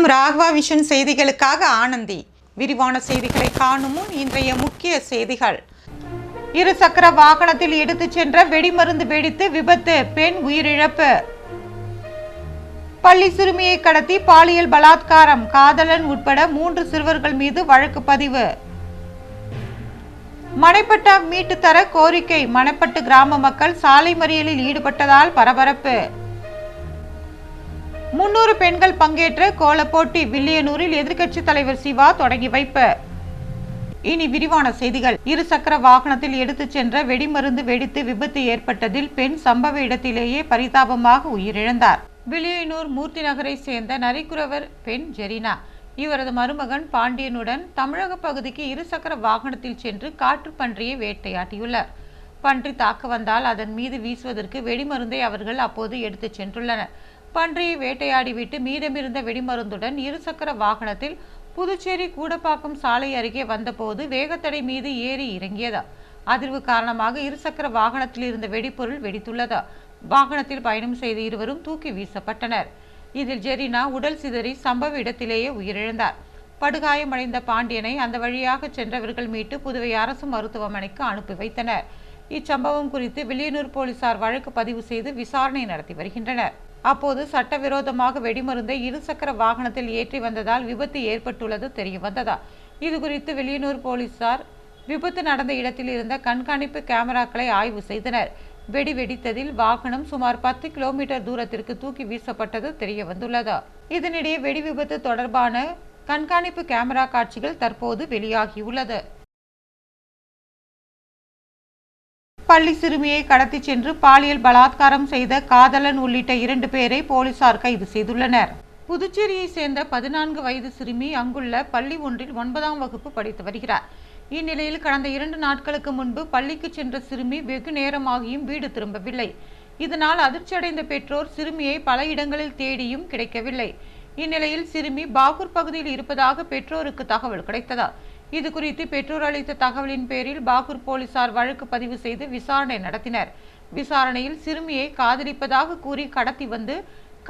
வணக்கம். ராகவா விஷன் செய்திகளுக்காக ஆனந்தி. விரிவான செய்திகளை காணும் முன் இன்றைய முக்கிய செய்திகள். இருசக்கர வாகனத்தில் எடுத்துச் சென்ற வெடிமருந்து வெடித்து விபத்து பெண் உயிரிழப்பு. பள்ளி சிறுமியை கடத்தி பாலியல் பலாத்காரம் காதலன் உட்பட மூன்று சிறுவர்கள் மீது வழக்கு பதிவு. மனைப்பட்டா மீட்டு தர கோரிக்கை மணப்பட்டு கிராம மக்கள் சாலை மறியலில் ஈடுபட்டதால் பரபரப்பு. முன்னூறு பெண்கள் பங்கேற்ற கோலப்போட்டி வில்லியனூரில் எதிர்க்கட்சி தலைவர் சிவா தொடங்கி வைப்பு. இனி விரிவான செய்திகள். இருசக்கர வாகனத்தில் எடுத்துச் சென்ற வெடிமருந்து வெடித்து விபத்து ஏற்பட்டதில் பெண் சம்பவ இடத்திலேயே பரிதாபமாக உயிரிழந்தார். வில்லியனூர் மூர்த்தி நகரை சேர்ந்த நரிக்குறவர் பெண் ஜெரினா. இவரது மருமகன் பாண்டியனுடன் தமிழக பகுதிக்கு இருசக்கர வாகனத்தில் சென்று காற்று பன்றியை வேட்டையாட்டியுள்ளார். பன்றி தாக்க வந்தால் அதன் மீது வீசுவதற்கு வெடிமருந்தை அவர்கள் அப்போது எடுத்துச் சென்றுள்ளனர். பன்றியை வேட்டையாடிவிட்டு மீதமிருந்த வெடிமருந்துடன் இருசக்கர வாகனத்தில் புதுச்சேரி கூடப்பாக்கம் சாலை அருகே வந்தபோது வேகத்தடை மீது ஏறி இறங்கியதா. அதிர்வு காரணமாக இருசக்கர வாகனத்தில் இருந்த வெடிபொருள் வெடித்துள்ளதா. வாகனத்தில் பயணம் செய்த இருவரும் தூக்கி வீசப்பட்டனர். இதில் ஜெரினா உடல் சிதறி சம்பவ இடத்திலேயே உயிரிழந்தார். படுகாயமடைந்த பாண்டியனை அந்த வழியாக சென்றவர்கள் மீட்டு புதுவை அரசு மருத்துவமனைக்கு அனுப்பி வைத்தனர். இச்சம்பவம் குறித்து வில்லியனூர் போலீசார் வழக்கு பதிவு செய்து விசாரணை நடத்தி வருகின்றனர். அப்போது சட்டவிரோதமாக வெடிமருந்தை இருசக்கர வாகனத்தில் ஏற்றி வந்ததால் விபத்து ஏற்பட்டுள்ளது தெரிய வந்ததா? இது குறித்து போலீசார் விபத்து நடந்த இடத்தில் இருந்த கண்காணிப்பு கேமராக்களை ஆய்வு செய்தனர். வெடி வெடித்ததில் வாகனம் சுமார் பத்து கிலோமீட்டர் தூரத்திற்கு தூக்கி வீசப்பட்டது தெரிய வந்துள்ளது. இதனிடையே வெடி விபத்து தொடர்பான கண்காணிப்பு கேமரா காட்சிகள் தற்போது வெளியாகியுள்ளது. பள்ளி சிறுமியை கடத்திச் சென்று பாலியல் பலாத்காரம் செய்த காதலன் உள்ளிட்ட இரண்டு பேரை போலீசார் கைது செய்துள்ளனர். புதுச்சேரியை சேர்ந்த பதினான்கு வயது சிறுமி அங்குள்ள பள்ளி ஒன்றில் ஒன்பதாம் வகுப்பு படித்து வருகிறார். இந்நிலையில் கடந்த இரண்டு நாட்களுக்கு முன்பு பள்ளிக்கு சென்ற சிறுமி வெகு நேரமாகியும் வீடு திரும்பவில்லை. இதனால் அதிர்ச்சியடைந்த பெற்றோர் சிறுமியை பல இடங்களில் தேடியும் கிடைக்கவில்லை. இந்நிலையில் சிறுமி பாகூர் பகுதியில் இருப்பதாக பெற்றோருக்கு தகவல் கிடைத்ததா. இது குறித்து பெற்றோர் அளித்த தகவலின் பேரில் பாகூர் போலீசார் வழக்கு பதிவு செய்து விசாரணை நடத்தினர். விசாரணையில் சிறுமியை காதலிப்பதாக கூறி கடத்தி வந்து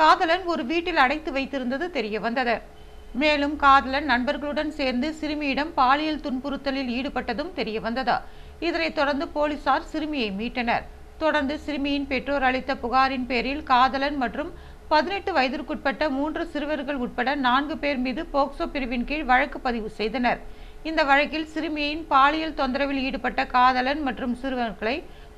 காதலன் ஒரு வீட்டில் அடைத்து வைத்திருந்தது தெரிய வந்தது மேலும் காதலன் நண்பர்களுடன் சேர்ந்து சிறுமியிடம் பாலியல் துன்புறுத்தலில் ஈடுபட்டதும் தெரிய வந்தது இதனைத் தொடர்ந்து போலீசார் சிறுமியை மீட்டனர். தொடர்ந்து சிறுமியின் பெற்றோர் அளித்த புகாரின் பேரில் காதலன் மற்றும் பதினெட்டு வயதிற்குட்பட்ட மூன்று சிறுவர்கள் உட்பட நான்கு பேர் மீது போக்சோ பிரிவின் கீழ் வழக்கு பதிவு செய்தனர். இந்த வழக்கில் சிறுமியின் பாலியல் தொந்தரவில் ஈடுபட்ட காதலன் மற்றும் சிறுவர்களை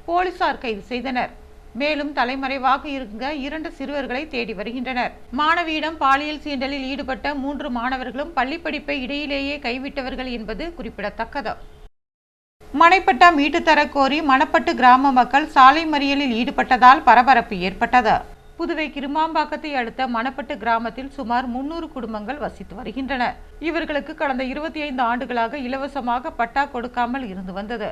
போலீசார் கைது செய்தனர். மேலும் தலைமறைவாக இருக்க இரண்டு சிறுவர்களை தேடி வருகின்றனர். மாணவியிடம் பாலியல் சீண்டலில் ஈடுபட்ட மூன்று மாணவர்களும் பள்ளிப்படிப்பை இடையிலேயே கைவிட்டவர்கள் என்பது குறிப்பிடத்தக்கது. மனைப்பட்டம் மீட்டு கோரி மணப்பட்டு கிராம மக்கள் சாலை மறியலில் ஈடுபட்டதால் பரபரப்பு ஏற்பட்டது. புதுவை கிருமாம்பாக்கத்தை அடுத்த மணப்பட்டு கிராமத்தில் சுமார் முன்னூறு குடும்பங்கள் வசித்து வருகின்றன. இவர்களுக்கு கடந்த இருபத்தி ஐந்து ஆண்டுகளாக இலவசமாக பட்டா கொடுக்காமல் இருந்து வந்தது.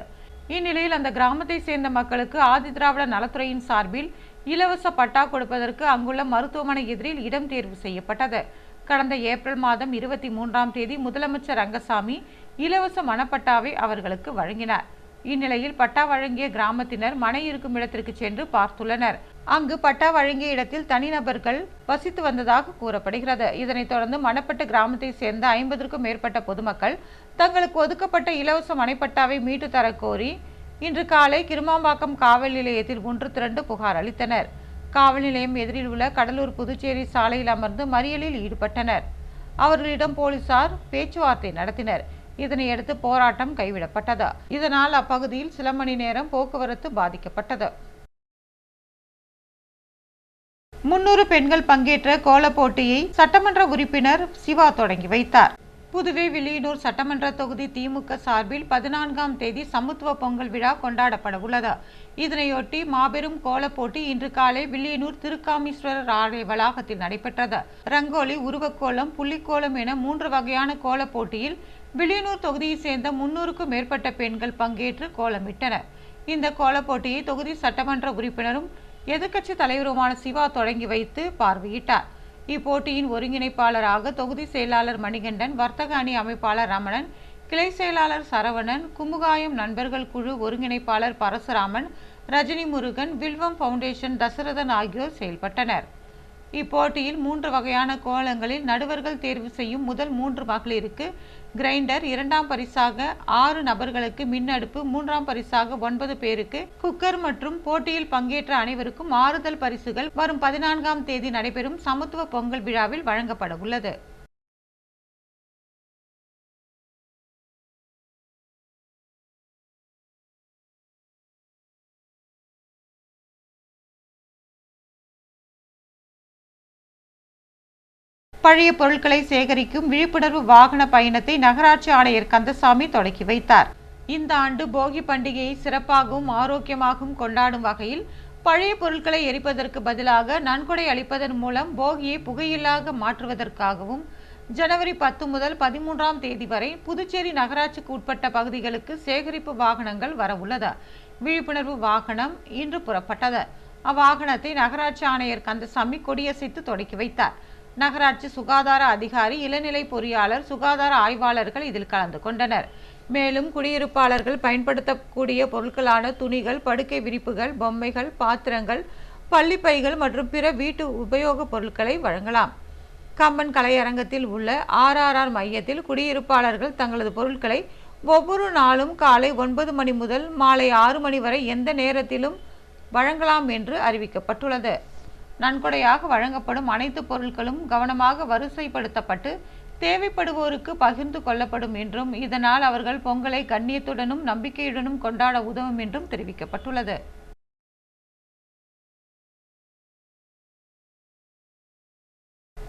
இந்நிலையில் அந்த கிராமத்தை சேர்ந்த மக்களுக்கு ஆதிதிராவிட நலத்துறையின் சார்பில் இலவச பட்டா கொடுப்பதற்கு அங்குள்ள மருத்துவமனை எதிரில் இடம் தேர்வு செய்யப்பட்டது. கடந்த ஏப்ரல் மாதம் இருபத்தி மூன்றாம் தேதி முதலமைச்சர் ரங்கசாமி இலவச மனப்பட்டாவை அவர்களுக்கு வழங்கினார். இந்நிலையில் பட்டா வழங்கிய கிராமத்தினர் மனை இருக்கும் இடத்திற்கு சென்று பார்த்துள்ளனர். அங்கு பட்டா வழங்கிய இடத்தில் தனிநபர்கள் வசித்து வந்ததாக கூறப்படுகிறது. இதனைத் தொடர்ந்து மணப்பட்டு கிராமத்தை சேர்ந்த ஐம்பதற்கும் மேற்பட்ட பொதுமக்கள் தங்களுக்கு ஒதுக்கப்பட்ட இலவச மனைப்பட்டாவை மீட்டு தர கோரி இன்று காலை கிருமாம்பாக்கம் காவல் நிலையத்தில் ஒன்று திரண்டு புகார் அளித்தனர். காவல் நிலையம் எதிரில் உள்ள கடலூர் புதுச்சேரி சாலையில் அமர்ந்து மறியலில் ஈடுபட்டனர். அவர்களிடம் போலீசார் பேச்சுவார்த்தை நடத்தினர். இதனையடுத்து போராட்டம் கைவிடப்பட்டது. இதனால் அப்பகுதியில் சில மணி நேரம் போக்குவரத்து பாதிக்கப்பட்டது. முன்னூறு பெண்கள் பங்கேற்ற கோலப் போட்டியை சட்டமன்ற உறுப்பினர் சிவா தொடங்கி வைத்தார். புதுவை வில்லியனூர் சட்டமன்ற தொகுதி திமுக சார்பில் பதினான்காம் தேதி சமத்துவ பொங்கல் விழா கொண்டாடப்பட உள்ளது. இதனையொட்டி மாபெரும் கோலப் போட்டி இன்று காலை வில்லியனூர் திருக்காமீஸ்வரர் ஆலய வளாகத்தில் நடைபெற்றது. ரங்கோலி உருவக்கோலம் புள்ளிக்கோலம் என மூன்று வகையான கோலப் போட்டியில் வில்லியனூர் தொகுதியைச் சேர்ந்த முன்னூறுக்கும் மேற்பட்ட பெண்கள் பங்கேற்று கோலமிட்டனர். இந்த கோலப் போட்டியை தொகுதி சட்டமன்ற உறுப்பினரும் எதிர்க்கட்சி தலைவருமான சிவா தொடங்கி வைத்து பார்வையிட்டார். இப்போட்டியின் ஒருங்கிணைப்பாளராக தொகுதி செயலாளர் மணிகண்டன் வர்த்தக அணி அமைப்பாளர் ரமணன் கிளை செயலாளர் சரவணன் குமுகாயம் நண்பர்கள் குழு ஒருங்கிணைப்பாளர் பரசுராமன் ரஜினி முருகன் வில்வம் ஃபவுண்டேஷன் தசரதன் ஆகியோர் செயல்பட்டனர். இப்போட்டியில் மூன்று வகையான கோலங்களில் நடுவர்கள் தேர்வு செய்யும் முதல் மூன்று மகளிருக்கு கிரைண்டர் இரண்டாம் பரிசாக ஆறு நபர்களுக்கு மின்னடுப்பு மூன்றாம் பரிசாக ஒன்பது பேருக்கு. குக்கர் மற்றும் போட்டியில் பங்கேற்ற அனைவருக்கும் ஆறுதல் பரிசுகள் வரும் பதினான்காம் தேதி நடைபெறும் சமத்துவ பொங்கல் விழாவில் வழங்கப்பட உள்ளது பழைய பொருட்களை சேகரிக்கும் விழிப்புணர்வு வாகன பயணத்தை நகராட்சி ஆணையர் கந்தசாமி தொடக்கி வைத்தார். இந்த ஆண்டு போகி பண்டிகையை சிறப்பாகவும் ஆரோக்கியமாகவும் கொண்டாடும் வகையில் பழைய பொருட்களை எரிப்பதற்கு பதிலாக நன்கொடை அளிப்பதன் மூலம் போகியை புகையில்லாக மாற்றுவதற்காகவும் ஜனவரி பத்து முதல் பதிமூன்றாம் தேதி வரை புதுச்சேரி நகராட்சிக்கு உட்பட்ட பகுதிகளுக்கு சேகரிப்பு வாகனங்கள் வரவுள்ளது விழிப்புணர்வு வாகனம் இன்று புறப்பட்டது. அவ்வாகனத்தை நகராட்சி ஆணையர் கந்தசாமி கொடியசைத்து தொடக்கி வைத்தார். நகராட்சி சுகாதார அதிகாரி இளநிலை பொறியாளர் சுகாதார ஆய்வாளர்கள் இதில் கலந்து கொண்டனர். மேலும் குடியிருப்பாளர்கள் பயன்படுத்தக்கூடிய பொருட்களான துணிகள் படுக்கை விரிப்புகள் பொம்மைகள் பாத்திரங்கள் பள்ளிப்பைகள் மற்றும் பிற வீட்டு உபயோகப் பொருட்களை வழங்கலாம். கம்பன் கலையரங்கத்தில் உள்ள ஆர்ஆர்ஆர் மையத்தில் குடியிருப்பாளர்கள் தங்களது பொருட்களை ஒவ்வொரு நாளும் காலை ஒன்பது மணி முதல் மாலை ஆறு மணி வரை எந்த நேரத்திலும் வழங்கலாம் என்று அறிவிக்கப்பட்டுள்ளது. நன்கொடையாக வழங்கப்படும் அனைத்து பொருட்களும் கவனமாக வரிசைப்படுத்தப்பட்டு தேவைப்படுவோருக்கு பகிர்ந்து கொள்ளப்படும் என்றும் இதனால் அவர்கள் பொங்கலை கண்ணியத்துடனும் நம்பிக்கையுடனும் கொண்டாட உதவும் என்றும் தெரிவிக்கப்பட்டுள்ளது.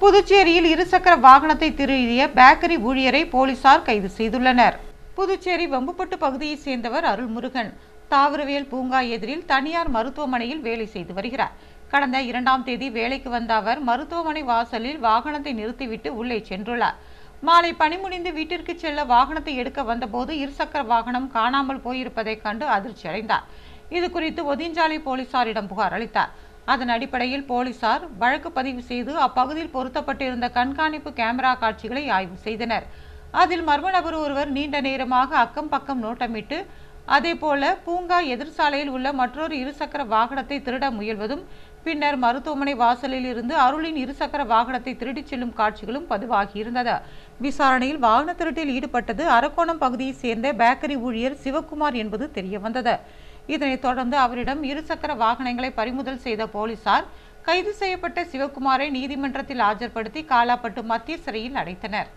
புதுச்சேரியில் இருசக்கர வாகனத்தை திருடிய பேக்கரி ஊழியரை போலீசார் கைது செய்துள்ளனர். புதுச்சேரி வம்புப்பட்டு பகுதியைச் சேர்ந்தவர் அருள்முருகன். தாவரவியல் பூங்கா எதிரில் தனியார் மருத்துவமனையில் வேலை செய்து வருகிறார். கடந்த இரண்டாம் தேதி வேலைக்கு வந்த அவர் மருத்துவமனை வாசலில் வாகனத்தை நிறுத்திவிட்டு உள்ளே சென்றுள்ளார். மாலை பணி முடிந்து வீட்டிற்கு செல்ல வாகனத்தை எடுக்க வந்தபோது இருசக்கர வாகனம் காணாமல் போயிருப்பதைக் கண்டு அதிர்ச்சி அடைந்தார். இது குறித்து ஒதிஞ்சாலை போலீசாரிடம் புகார் அளித்தார். அதன் அடிப்படையில் போலீசார் வழக்கு பதிவு செய்து அப்பகுதியில் பொருத்தப்பட்டிருந்த கண்காணிப்பு கேமரா காட்சிகளை ஆய்வு செய்தனர். அதில் மர்ம நபர் ஒருவர் நீண்ட நேரமாக அக்கம் பக்கம் நோட்டமிட்டு அதேபோல பூங்கா எதிர் சாலையில் உள்ள மற்றொரு இருசக்கர வாகனத்தை திருட முயல்வதும் பின்னர் மருத்துவமனை வாசலில் இருந்து அருளின் இருசக்கர வாகனத்தை திருடிச் செல்லும் காட்சிகளும் பதிவாகியிருந்தது. விசாரணையில் வாகன திருட்டில் ஈடுபட்டது அரக்கோணம் பகுதியைச் சேர்ந்த பேக்கரி ஊழியர் சிவக்குமார் என்பது தெரியவந்தது. இதனைத் தொடர்ந்து அவரிடம் இருசக்கர வாகனங்களை பறிமுதல் செய்த போலீசார் கைது செய்யப்பட்ட சிவக்குமாரை நீதிமன்றத்தில் ஆஜர்படுத்தி காலாப்பட்டு மத்திய சிறையில் அடைத்தனர்.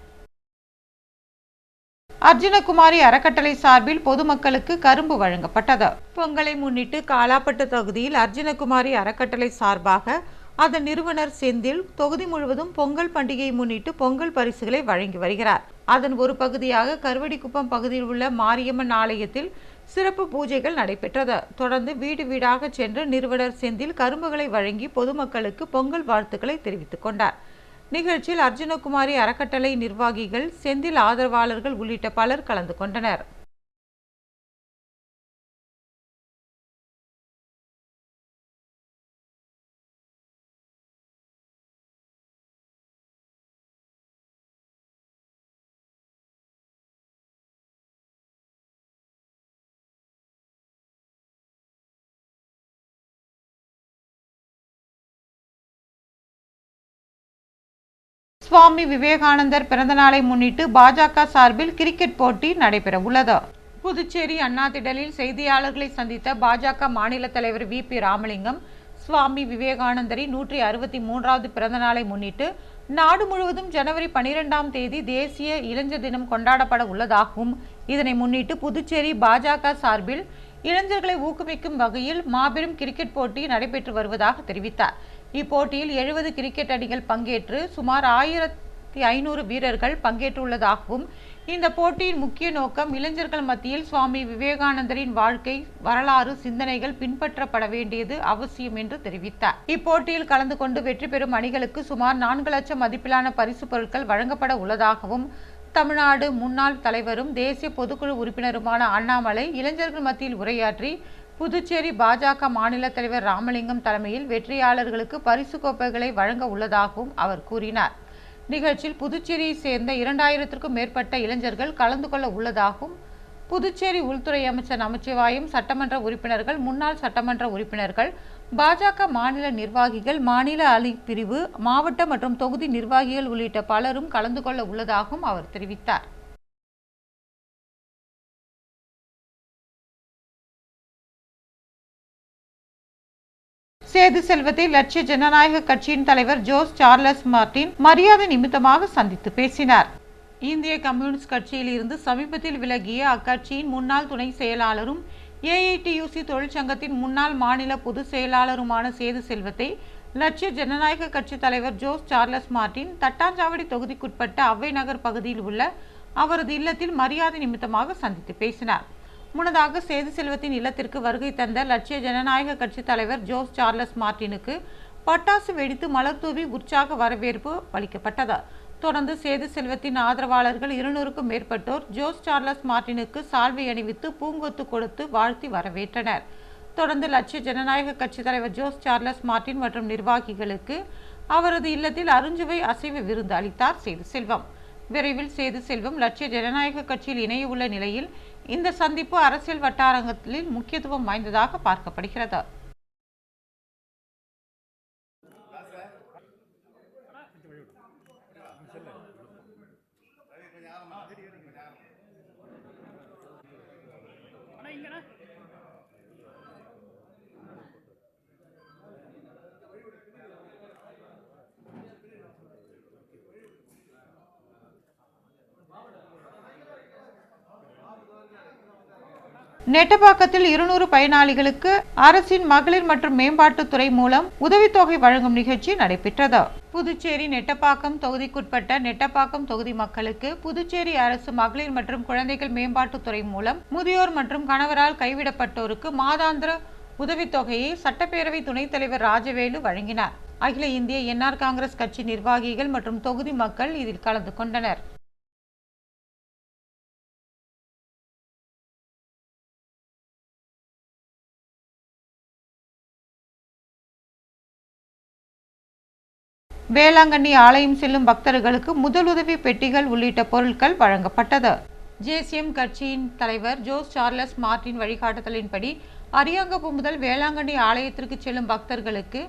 அர்ஜுனகுமாரி அறக்கட்டளை சார்பில் பொதுமக்களுக்கு கரும்பு வழங்கப்பட்டது. பொங்கலை முன்னிட்டு காலாப்பட்டு தொகுதியில் அர்ஜுனகுமாரி அறக்கட்டளை சார்பாக அதன் நிறுவனர் செந்தில் தொகுதி முழுவதும் பொங்கல் பண்டிகையை முன்னிட்டு பொங்கல் பரிசுகளை வழங்கி வருகிறார். அதன் ஒரு பகுதியாக கருவடிக்குப்பம் பகுதியில் உள்ள மாரியம்மன் ஆலயத்தில் சிறப்பு பூஜைகள் நடைபெற்றது. தொடர்ந்து வீடு வீடாக சென்று நிறுவனர் செந்தில் கரும்புகளை வழங்கி பொதுமக்களுக்கு பொங்கல் வாழ்த்துக்களை தெரிவித்துக் கொண்டார். நிகழ்ச்சியில் அர்ஜுனகுமாரி அறக்கட்டளை நிர்வாகிகள் செந்தில் ஆதரவாளர்கள் உள்ளிட்ட பலர் கலந்து கொண்டனர். சுவாமி விவேகானந்தர் பிறந்தநாளை முன்னிட்டு பாஜக சார்பில் கிரிக்கெட் போட்டி நடைபெற உள்ளது புதுச்சேரி அண்ணாதிடலில் செய்தியாளர்களை சந்தித்த பாஜக மாநில தலைவர் வி பி ராமலிங்கம் சுவாமி விவேகானந்தரின் நூற்றி அறுபத்தி மூன்றாவது பிறந்தநாளை முன்னிட்டு நாடு முழுவதும் ஜனவரி பனிரெண்டாம் தேதி தேசிய இளைஞர் தினம் கொண்டாடப்பட உள்ளதாகவும் இதனை முன்னிட்டு புதுச்சேரி பாஜக சார்பில் இளைஞர்களை ஊக்குவிக்கும் வகையில் மாபெரும் கிரிக்கெட் போட்டி நடைபெற்று வருவதாக தெரிவித்தார். இப்போட்டியில் எழுபது கிரிக்கெட் அணிகள் பங்கேற்று சுமார் ஆயிரத்தி ஐநூறு வீரர்கள் பங்கேற்றுள்ளதாகவும் இந்த போட்டியின் முக்கிய நோக்கம் இளைஞர்கள் மத்தியில் சுவாமி விவேகானந்தரின் வாழ்க்கை வரலாறு சிந்தனைகள் பின்பற்றப்பட வேண்டியது அவசியம் என்று தெரிவித்தார். இப்போட்டியில் கலந்து கொண்டு வெற்றி பெறும் அணிகளுக்கு சுமார் நான்கு லட்சம் மதிப்பிலான பரிசு பொருட்கள் வழங்கப்பட உள்ளதாகவும் தமிழ்நாடு முன்னாள் தலைவரும் தேசிய பொதுக்குழு உறுப்பினருமான அண்ணாமலை இளைஞர்கள் மத்தியில் உரையாற்றி புதுச்சேரி பாஜக மாநில தலைவர் ராமலிங்கம் தலைமையில் வெற்றியாளர்களுக்கு பரிசு கோப்பைகளை வழங்க உள்ளதாகவும் அவர் கூறினார். நிகழ்ச்சியில் புதுச்சேரியை சேர்ந்த இரண்டாயிரத்திற்கும் மேற்பட்ட இளைஞர்கள் கலந்து கொள்ள உள்ளதாகவும் புதுச்சேரி உள்துறை அமைச்சர் நமச்சிவாயும் சட்டமன்ற உறுப்பினர்கள் முன்னாள் சட்டமன்ற உறுப்பினர்கள் பாஜக மாநில நிர்வாகிகள் மாநில அலி பிரிவு மாவட்ட மற்றும் தொகுதி நிர்வாகிகள் உள்ளிட்ட பலரும் கலந்து கொள்ள உள்ளதாகவும் அவர் தெரிவித்தார். சேது செல்வத்தை லட்சிய ஜனநாயக கட்சியின் தலைவர் ஜோஸ் சார்லஸ் மார்டின் மரியாதை நிமித்தமாக சந்தித்து பேசினார். இந்திய கம்யூனிஸ்ட் கட்சியில் இருந்து சமீபத்தில் விலகிய அக்கட்சியின் முன்னாள் துணை செயலாளரும் ஏஐடியூசி தொழிற்சங்கத்தின் முன்னாள் மாநில பொதுச் செயலாளருமான சேது செல்வத்தை லட்சிய ஜனநாயக கட்சி தலைவர் ஜோஸ் சார்லஸ் மார்டின் தட்டாஞ்சாவடி தொகுதிக்குட்பட்ட அவ்வை நகர் பகுதியில் உள்ள அவரது இல்லத்தில் மரியாதை நிமித்தமாக சந்தித்து பேசினார். முன்னதாக சேது செல்வத்தின் இல்லத்திற்கு வருகை தந்த லட்சிய ஜனநாயக கட்சி தலைவர் ஜோஸ் சார்லஸ் மார்டினுக்கு பட்டாசு வெடித்து மலர் தூவி உற்சாக வரவேற்பு அளிக்கப்பட்டது. தொடர்ந்து சேது செல்வத்தின் ஆதரவாளர்கள் இருநூறுக்கும் மேற்பட்டோர் ஜோஸ் சார்லஸ் மார்டினுக்கு சால்வை அணிவித்து பூங்கொத்து கொடுத்து வாழ்த்தி வரவேற்றனர். தொடர்ந்து லட்சிய ஜனநாயக கட்சி தலைவர் ஜோஸ் சார்லஸ் மார்டின் மற்றும் நிர்வாகிகளுக்கு அவரது இல்லத்தில் அருஞ்சுவை அசைவ விருந்து அளித்தார் சேது செல்வம். விரைவில் சேது செல்வம் லட்சிய ஜனநாயக கட்சியில் இணைய உள்ள நிலையில் இந்த சந்திப்பு அரசியல் வட்டாரங்களில் முக்கியத்துவம் வாய்ந்ததாக பார்க்கப்படுகிறது. நெட்டப்பாக்கத்தில் இருநூறு பயனாளிகளுக்கு அரசின் மகளிர் மற்றும் மேம்பாட்டுத்துறை மூலம் உதவித்தொகை வழங்கும் நிகழ்ச்சி நடைபெற்றது. புதுச்சேரி நெட்டப்பாக்கம் தொகுதிக்குட்பட்ட நெட்டப்பாக்கம் தொகுதி மக்களுக்கு புதுச்சேரி அரசு மகளிர் மற்றும் குழந்தைகள் மேம்பாட்டுத்துறை மூலம் முதியோர் மற்றும் கணவரால் கைவிடப்பட்டோருக்கு மாதாந்திர உதவித்தொகையை சட்டப்பேரவை துணைத் தலைவர் ராஜவேலு வழங்கினார். அகில இந்திய என்ஆர் காங்கிரஸ் கட்சி நிர்வாகிகள் மற்றும் தொகுதி மக்கள் இதில் கலந்து கொண்டனர். வேளாங்கண்ணி ஆலயம் செல்லும் பக்தர்களுக்கு முதலுதவி பெட்டிகள் உள்ளிட்ட பொருட்கள் வழங்கப்பட்டது. ஜேசிஎம் கட்சியின் தலைவர் ஜோஸ் சார்லஸ் மார்டின் வழிகாட்டுதலின்படி அரியாங்கப்பு முதல் வேளாங்கண்ணி ஆலயத்திற்கு செல்லும் பக்தர்களுக்கு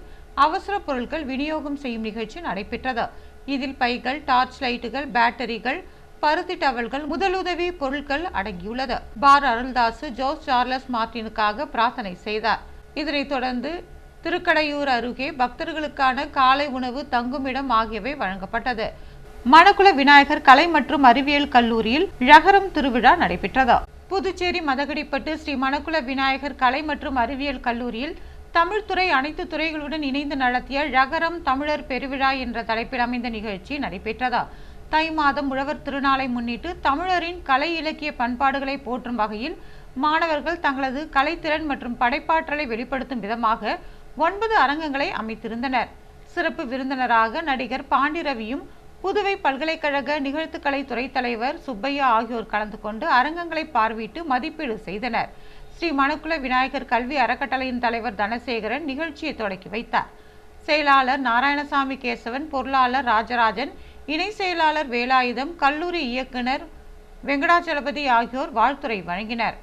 அவசர பொருட்கள் விநியோகம் செய்யும் நிகழ்ச்சி நடைபெற்றது. இதில் பைகள் டார்ச் லைட்டுகள் பேட்டரிகள் பருத்தி டவல்கள் முதலுதவி பொருட்கள் அடங்கியுள்ளது. பார் அருள்தாசு ஜோஸ் சார்லஸ் மார்டினுக்காக பிரார்த்தனை செய்தார். இதனைத் தொடர்ந்து திருக்கடையூர் அருகே பக்தர்களுக்கான காலை உணவு தங்குமிடம் ஆகியவை வழங்கப்பட்டது. மணக்குள விநாயகர் கலை மற்றும் அறிவியல் கல்லூரியில் ழகரம் திருவிழா நடைபெற்றது. புதுச்சேரி மதகடிப்பட்டு ஸ்ரீ மணக்குள விநாயகர் கலை மற்றும் அறிவியல் கல்லூரியில் தமிழ்துறை அனைத்து துறைகளுடன் இணைந்து நடத்திய ழகரம் தமிழர் பெருவிழா என்ற தலைப்பில் அமைந்த நிகழ்ச்சி நடைபெற்றது. தை மாதம் உழவர் திருநாளை முன்னிட்டு தமிழரின் கலை இலக்கிய பண்பாடுகளை போற்றும் வகையில் மாணவர்கள் தங்களது கலைத்திறன் மற்றும் படைப்பாற்றலை வெளிப்படுத்தும் விதமாக ஒன்பது அரங்கங்களை அமைத்திருந்தனர். சிறப்பு விருந்தினராக நடிகர் பாண்டிரவியும் புதுவை பல்கலைக்கழக நிகழ்த்துக்கலைத்துறை தலைவர் சுப்பையா ஆகியோர் கலந்து கொண்டு அரங்கங்களை பார்வையிட்டு மதிப்பீடு செய்தனர். ஸ்ரீ மணக்குல விநாயகர் கல்வி அறக்கட்டளையின் தலைவர் தனசேகரன் நிகழ்ச்சியை தொடக்கி வைத்தார். செயலாளர் நாராயணசாமி கேசவன் பொருளாளர் ராஜராஜன் இணை செயலாளர் வேலாயுதம் கல்லூரி இயக்குனர் வெங்கடாச்சலபதி ஆகியோர் வாழ்த்துறை வழங்கினர்.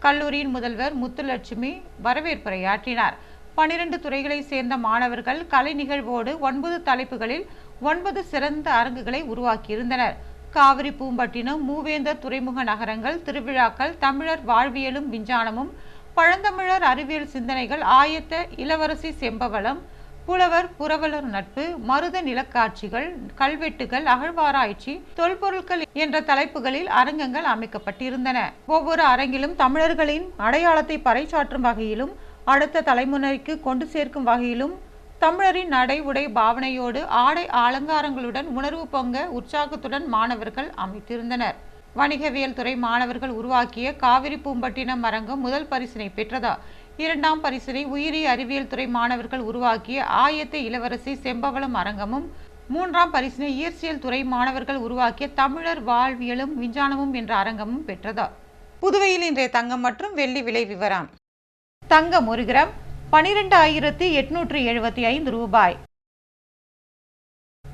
கல்லூரியின் முதல்வர் முத்துலட்சுமி வரவேற்புரையாற்றினார். பனிரெண்டு துறைகளை சேர்ந்த மாணவர்கள் கலை நிகழ்வோடு ஒன்பது தலைப்புகளில் ஒன்பது சிறந்த அரங்குகளை உருவாக்கியிருந்தனர். காவிரி பூம்பட்டினம் மூவேந்தர் துறைமுக நகரங்கள் திருவிழாக்கள் தமிழர் வாழ்வியலும் விஞ்ஞானமும் பழந்தமிழர் அறிவியல் சிந்தனைகள் ஆயத்த இளவரசி செம்பவளம் புலவர் புரவலர் நட்பு மருத நிலக்காட்சிகள் கல்வெட்டுகள் அகழ்வாராய்ச்சி தொல்பொருட்கள் என்ற தலைப்புகளில் அரங்கங்கள் அமைக்கப்பட்டிருந்தன. ஒவ்வொரு அரங்கிலும் தமிழர்களின் அடையாளத்தை பறைசாற்றும் வகையிலும் அடுத்த தலைமுறைக்கு கொண்டு சேர்க்கும் வகையிலும் தமிழரின் நடை உடை பாவனையோடு ஆடை அலங்காரங்களுடன் உணர்வு பொங்க உற்சாகத்துடன் மாணவர்கள் அமைத்திருந்தனர். வணிகவியல் துறை மாணவர்கள் உருவாக்கிய காவிரி பூம்பட்டினம் அரங்கம் முதல் பரிசினை பெற்றதா? இரண்டாம் பரிசினை உயிரி அறிவியல் துறை மாணவர்கள் உருவாக்கிய ஆயத்த இளவரசி செம்பவளம் அரங்கமும் மூன்றாம் பரிசினை இயற்பியல் துறை மாணவர்கள் உருவாக்கிய தமிழர் வாழ்வியலும் விஞ்ஞானமும் என்ற அரங்கமும் பெற்றதா? புதுவையில் இன்றைய தங்கம் மற்றும் வெள்ளி விலை விவரம். தங்கம் ஒரு கிராம் பனிரெண்டாயிரத்தி எட்நூற்றி எழுபத்தி ஐந்து ரூபாய்.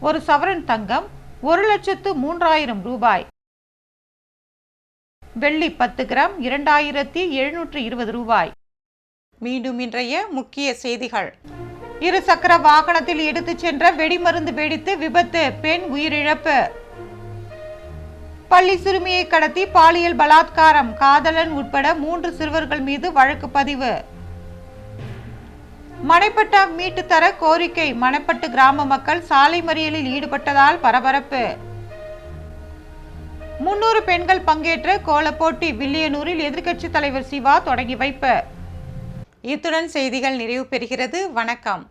ஒரு சவரன் தங்கம் ஒரு லட்சத்து மூன்றாயிரம் ரூபாய். வெள்ளி பத்து கிராம் இரண்டாயிரத்தி எழுநூற்று இருபது ரூபாய். மீண்டும் இன்றைய முக்கிய செய்திகள். இருசக்கர வாகனத்தில் எடுத்துச் சென்ற வெடிமருந்து வெடித்து விபத்து பெண் உயிரிழப்பு. பள்ளி சிறுமியை கடத்தி பாலியல் பலாத்காரம். காதலன் உட்பட மூன்று சிறுவர்கள் மீது வழக்கு பதிவு. மனைப்பட்டா மீட்டு தர கோரிக்கை. மணப்பட்டு கிராம மக்கள் சாலை மறியலில் ஈடுபட்டதால் பரபரப்பு. முன்னூறு பெண்கள் பங்கேற்ற கோலப்போட்டி. வில்லியனூரில் எதிர்க்கட்சித் தலைவர் சிவா தொடங்கி வைப்பு. இத்துடன் செய்திகள் நிறைவு பெறுகிறது. வணக்கம்.